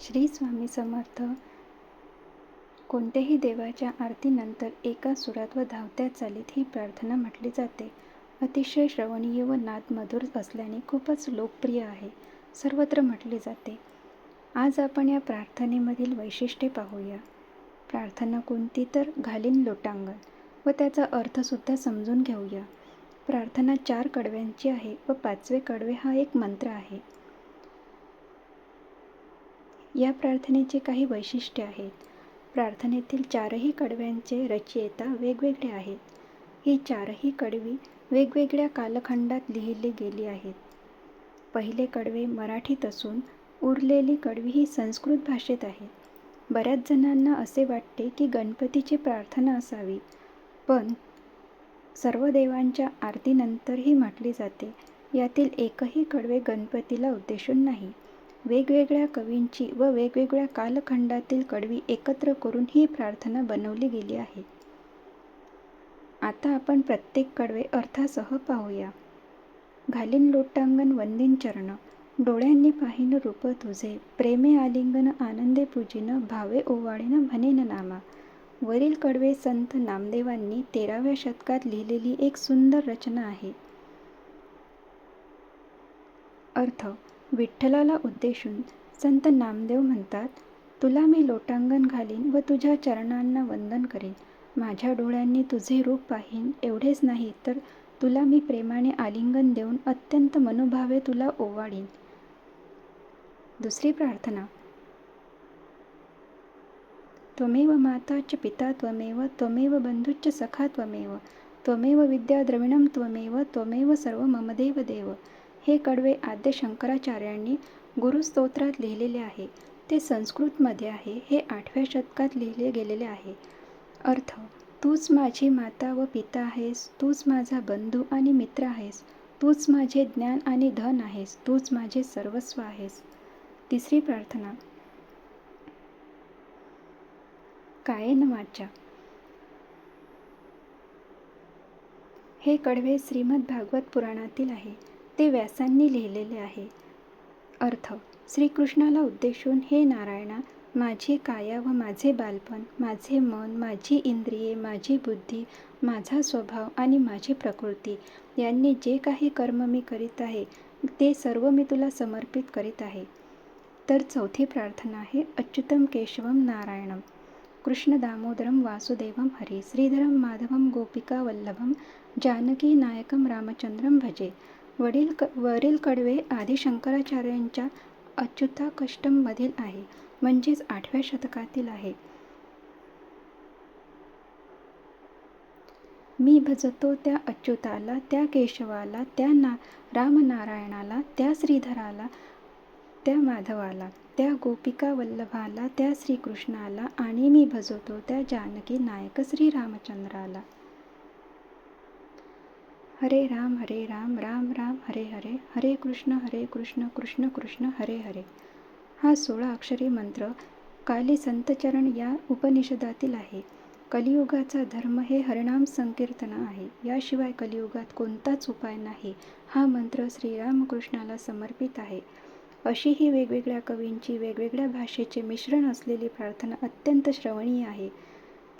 श्री स्वामी समर्थ. कोणत्याही देवाच्या आरतीनंतर एका सुरात व धावत्या चालीत ही प्रार्थना म्हटली जाते. अतिशय श्रवणीय व नाद मधुर असल्याने खूपच लोकप्रिय आहे. सर्वत्र म्हटले जाते. आज आपण या प्रार्थनेमधील वैशिष्ट्ये पाहूया. प्रार्थना कोणती तर घालीन लोटांगण व त्याचा अर्थसुद्धा समजून घेऊया. प्रार्थना चार कडव्यांची आहे व पाचवे कडवे हा एक मंत्र आहे. या प्रार्थनेचे काही वैशिष्ट्य आहेत. प्रार्थनेतील चारही कडव्यांचे रचयिता वेगवेगळे आहेत. ही चारही कडवी वेगवेगळ्या कालखंडात लिहिली गेली आहेत. पहिले कडवे मराठीत असून उरलेली कडवी ही संस्कृत भाषेत आहेत बऱ्याच जणांना असे वाटते की गणपतीची प्रार्थना असावी पण सर्व देवांच्या आरतीनंतरही म्हटली जाते. यातील एकही कडवे गणपतीला उद्देशून नाही. वेगवेगळ्या कवींची व वेगवेगळ्या कालखंडातील कडवी एकत्र करून ही प्रार्थना बनवली गेली आहे. आता आपण प्रत्येक कडवे अर्थासह पाहूया. घालीन लोटांगण वंदीन चरण डोळ्यांनी पाहिन रूप तुझे प्रेमे आलिंगन आनंदे पूजिन भावे ओवाळीन म्हणेन नामा. वरील कडवे संत नामदेवांनी तेराव्या शतकात लिहिलेली एक सुंदर रचना आहे. अर्थ विठ्ठलाला उद्देशून संत नामदेव म्हणतात तुला मी लोटांगण घालीन व तुझ्या चरणांना वंदन करेन. माझ्या डोळ्यांनी तुझे रूप पाहीन. एवढेच नाही तर तुला मी प्रेमाने आलिंगन देऊन अत्यंत मनोभावे तुला ओवाळीन. दुसरी प्रार्थना. त्वमेव माता च पिता त्वमेव त्वमेव बंधुच्च सखा त्वमेव. त्वमेव विद्या द्रविणम त्वमेव त्वमेव सर्व ममदेव देव. हे कडवे आद्य शंकराचार्यांनी गुरुस्तोत्रात लिहिलेले आहे. ते संस्कृतमध्ये आहे. हे आठव्या शतकात लिहिले गेलेले आहे. अर्थ तूच माझी माता व पिता आहेस. तूच माझा बंधू आणि मित्र आहेस. तूच माझे ज्ञान आणि धन आहेस. तूच माझे सर्वस्व आहेस. तिसरी प्रार्थना. कायेन वाचा. हे कडवे श्रीमद भागवत पुराणातील आहे. ते व्यासांनी लिहिलेले आहे. अर्थ श्रीकृष्णाला उद्देशून हे नारायणा माझी काया व माझे बालपण माझे मन माझी इंद्रिये माझी बुद्धी माझा स्वभाव आणि माझी प्रकृती यांनी जे काही कर्म मी करीत आहे ते सर्व मी तुला समर्पित करीत आहे तर चौथी प्रार्थना आहे अच्युतम केशवम नारायणम कृष्ण दामोदरम वासुदेवम हरी श्रीधरम माधवम गोपिका वल्लभम जानकी नायकम रामचंद्रम भजे वडील क वरील कडवे आदी शंकराचार्यांच्या अच्युता कष्टममधील आहे म्हणजेच आठव्या शतकातील आहे. मी भजतो त्या अच्युताला त्या केशवाला त्या ना रामनारायणाला त्या श्रीधराला त्या माधवाला त्या गोपिका वल्लभाला त्या श्रीकृष्णाला आणि मी भजवतो त्या जानकी नायक श्रीरामचंद्राला. हरे राम हरे राम राम राम हरे हरे हरे कृष्ण हरे कृष्ण कृष्ण कृष्ण हरे हरे. हा सोळा अक्षरी मंत्र काली संतचरण या उपनिषदातील आहे. कलियुगाचा धर्म हे हरिणाम संकीर्तन आहे. याशिवाय कलियुगात कोणताच उपाय नाही. हा मंत्र श्रीरामकृष्णाला समर्पित आहे. अशी ही वेगवेगळ्या कवींची वेगवेगळ्या भाषेचे मिश्रण असलेली प्रार्थना अत्यंत श्रवणीय आहे.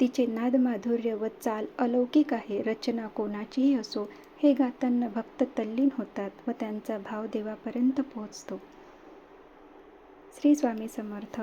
तिचे नादमाधुर्य व चाल अलौकिक आहे. रचना कोणाचीही असो हे गाताना भक्त तल्लीन होतात व त्यांचा भाव देवापर्यंत पोहोचतो. श्री स्वामी समर्थ.